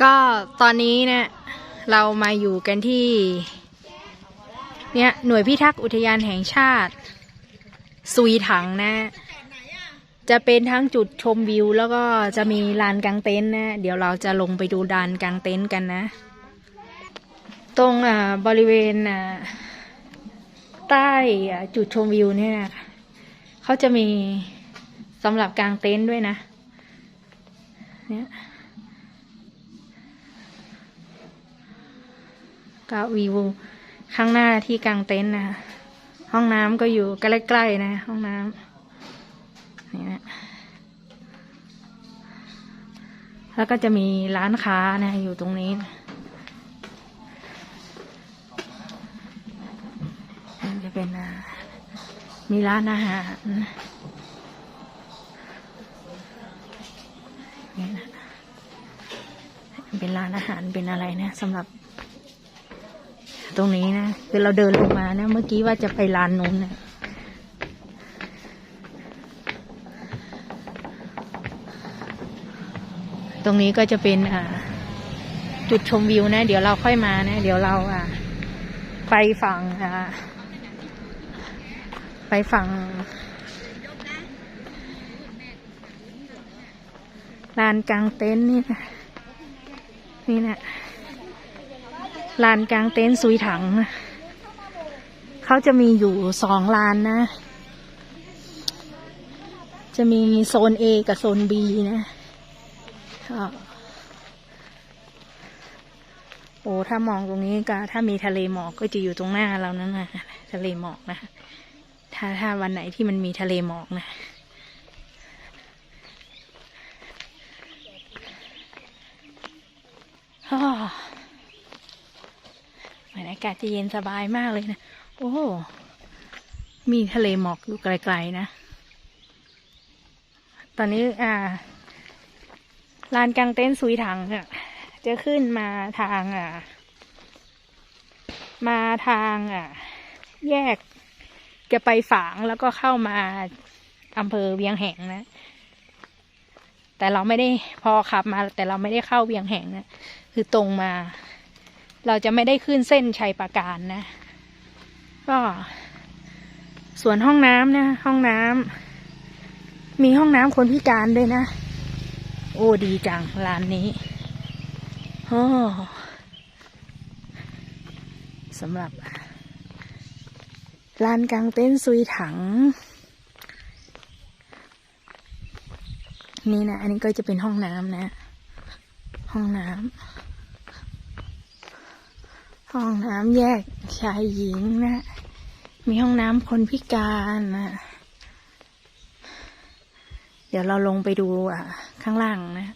ก็ตอนนี้เนี่ยเรามาอยู่กันที่ เนี่ยหน่วยพิทักษ์อุทยานแห่งชาติ ซุยถังนะ จะเป็นทั้งจุดชมวิว แล้วก็จะมีลานกางเต็นท์นะ เดี๋ยวเราจะลงไปดูลานกางเต็นท์กันนะ ตรงอ่าบริเวณอ่าใต้อ่าจุดชมวิวเนี่ยเขาจะมีสำหรับกางเต็นท์ด้วยนะ เนี่ย ก็วิวข้างหน้าที่กลางเต็นท์นะคะห้องน้ำก็อยู่ใกล้ๆนะ ห้องน้ำนี่นะแล้วก็จะมีร้านค้านะอยู่ตรงนี้นะจะเป็นมีร้านอาหารนี่นะเป็นร้านอาหารเป็นอะไรเนี่ยสำหรับ ตรงนี้นะคือเราเดินลงมานะ เมื่อกี้ว่าจะไปลานนู้นนะตรงนี้ก็จะเป็นอ่า จุดชมวิวนะ เดี๋ยวเราค่อยมานะ เดี๋ยวเราอ่า ไปฝั่งอ่า ไปฝั่งลานกลางเต็นท์นี่นะนี่นะ ลานกลางเต็นท์ซุยถัง เขาจะมีอยู่สองลานนะ จะมีโซน A กับโซน B นะโอ้ถ้ามองตรงนี้ก็ถ้ามีทะเลหมอกก็จะอยู่ตรงหน้าเรานั่นนะทะเลหมอกนะ ถ้าถ้าวันไหนที่มันมีทะเลหมอกนะอ้อ บรรยากาศจะเย็นสบายมากเลยนะ โอ้มีทะเลหมอกอยู่ไกลๆนะ ตอนนี้อ่าลานกลางเต็นท์สุยถังอะจะขึ้นมาทางอ่ามาทางอ่าแยกจะไปฝางแล้วก็เข้ามาอำเภอเวียงแหงนะ แต่เราไม่ได้พอขับมาแต่เราไม่ได้เข้าเวียงแหงนะ คือตรงมา เราจะไม่ได้ขึ้นเส้นชัยปราการนะ ก็ส่วนห้องน้ำนะ ห้องน้ำมีห้องน้ำคนพิการด้วยนะ โอ้ดีจังร้านนี้โอ้สำหรับลานกลางเต็นท์ซุยถัง นี่นะ อันนี้ก็จะเป็นห้องน้ำนะ ห้องน้ำ ห้องน้ำแยกชายหญิงนะ มีห้องน้ำคนพิการนะ เดี๋ยวเราลงไปดูอะ ข้างล่างนะ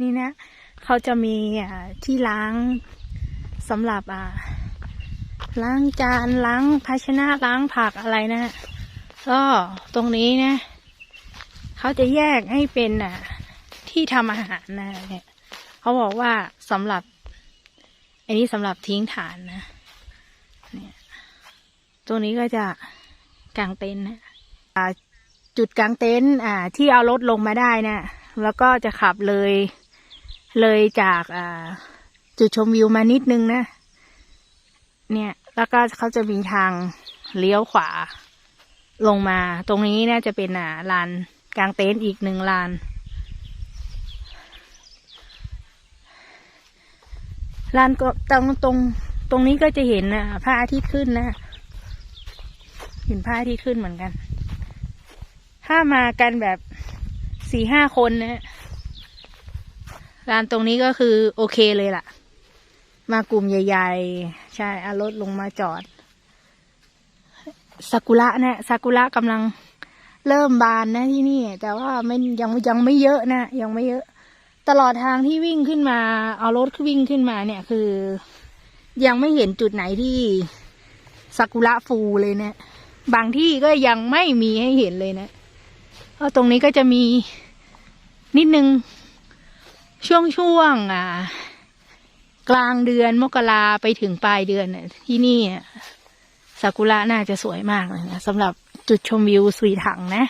นี่นะ เขาจะมีอ่าที่ล้างสำหรับอ่าล้างจานล้างภาชนะล้างผักอะไรนะก็ตรงนี้นะ เขาจะแยกให้เป็นอะ ที่ทำอาหารนะเนี่ยเขาบอกว่าสำหรับ อันนี้สำหรับทิ้งฐานนะเนี่ยตรงนี้ก็จะกางเต็นท์นะจุดกางเต็นท์อ่า ที่เอารถลงมาได้นะแล้วก็จะขับเลย เลยจากอ่า จุดชมวิวมานิดนึงนะ เนี่ย แล้วก็เขาจะมีทางเลี้ยวขวาลงมา ตรงนี้น่าจะเป็นอ่าลานกลางเต็นท์อีกหนึ่งลาน ลานก็ตรงตรงตรงนี้ก็จะเห็นนะพระอาทิตย์ขึ้นนะ เห็นพระอาทิตย์ขึ้นเหมือนกัน ถ้ามากันแบบสี่ห้าคนนะลานตรงนี้ก็คือโอเคเลยล่ะ มากลุ่มใหญ่ ๆ ใช่อารถลงมาจอดซากุระนะซากุระกำลังเริ่มบานนะที่นี่ แต่ว่าไม่ยังยังไม่เยอะนะ ยังไม่เยอะ ตลอดทางที่วิ่งขึ้นมา เอารถวิ่งขึ้นมาเนี่ยคือ ยังไม่เห็นจุดไหนที่ซากุระฟูเลยเนะี่ยบางที่ก็ยังไม่มีให้เห็นเลยนะเพราะตรงนี้ก็จะมีนิดนึงช่วงช่วงอ่า กลางเดือนมกราไปถึงปลายเดือนน่ะที่นี่ซากุระน่าจะสวยมากเลยนะสำหรับจุดชมวิวสุยถังนะ